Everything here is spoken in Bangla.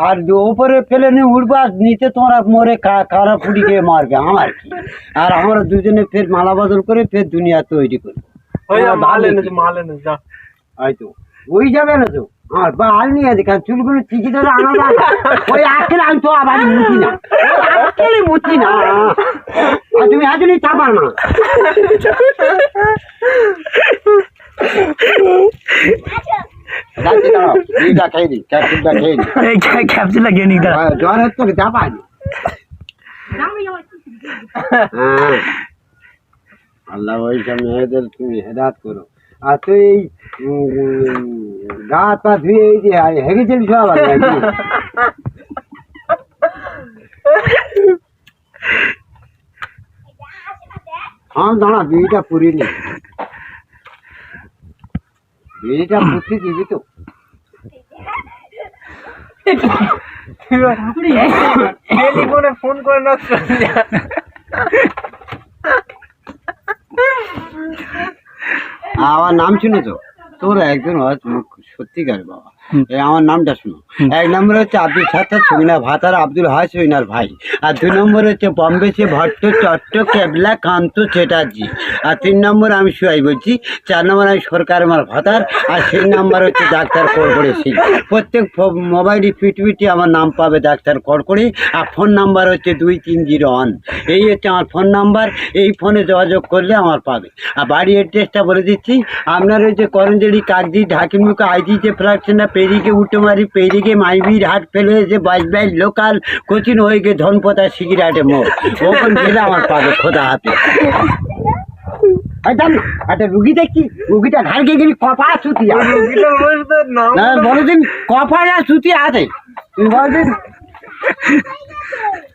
আর ওপরে ফেলে নিয়ে উঠবো আর নিচে তোমরা মরে কা- কারা পুড়ি গিয়ে মারবে আমার কি? আর আমরা দুজনে ফের মালা বদল করে ফের দুনিয়া তৈরি করব যা। হয়তো ওই যাবে না তো। বা নিয়ে আছে কারণ চুলগুলো ঠিকই ধরে আনা যায় ওই আমি তো আবার না। না। তুমি এখনই চাপার না। যাচ্ছি দাঁড়াও বিড়িটা খেয়ে নি ক্যাপসুলটা খেয়ে নি এই ক্যাপসুল লাগিয়ে নি দাঁড়া আর জ্বর হচ্ছে তো চাপানি হ্যাঁ আল্লাহ ওই সব মেয়েদের তুমি হেদাত করো আর তুই এই উম, গা হাত পা ধুয়ে এই যে হেগে চলি সব আগে নাকি? হ্যাঁ দাঁড়া বিড়িটা পুরিনি বিড়িটা বুদ্ধি দিবি তো। টেলিফোনে ফোন করে না আমার নাম শুনেছ? তোর একজন হয় সত্যিকার বাবা। আমার নামটা শুনো। এক নম্বর হচ্ছে আব্দুল সাত্তার সুবিনা ভাতার আব্দুল হাই সুবিনার ভাই। আর দুই নম্বর হচ্ছে বম্বে সে ভট্ট চট্ট কেবলা কান্ত চ্যাটার্জি আর তিন নম্বর আমি সুয়াই বলছি চার নম্বর আমি সরকার আমার ভাতার আর সেই নাম্বার হচ্ছে ডাক্তার কড়কড়ে সিং। প্রত্যেক মোবাইলে পিটপিটি আমার নাম পাবে ডাক্তার কড়কড়ে আর ফোন নাম্বার হচ্ছে দুই তিন জিরো ওয়ান। এই হচ্ছে আমার ফোন নাম্বার এই ফোনে যোগাযোগ করলে আমার পাবে। আর বাড়ি অ্যাড্রেসটা বলে দিচ্ছি আপনার ওই যে করঞ্জলি কাকদি ঢাকিমুখে আইজি যে ফ্ল্যাটসেনা পেরিকে উঠে মারি পেরিকে মাইবির হাট ফেলে বাইশ বাজবাই লোকাল কচিন হয়ে গিয়ে ধনপতা সিগিরাটে মো ওখান গেলে আমার পাবে খোদা হাতে জান একটা রুগী রুগীটা গেলি কপা সুতি সুতি আছে। তুমি বলে দিন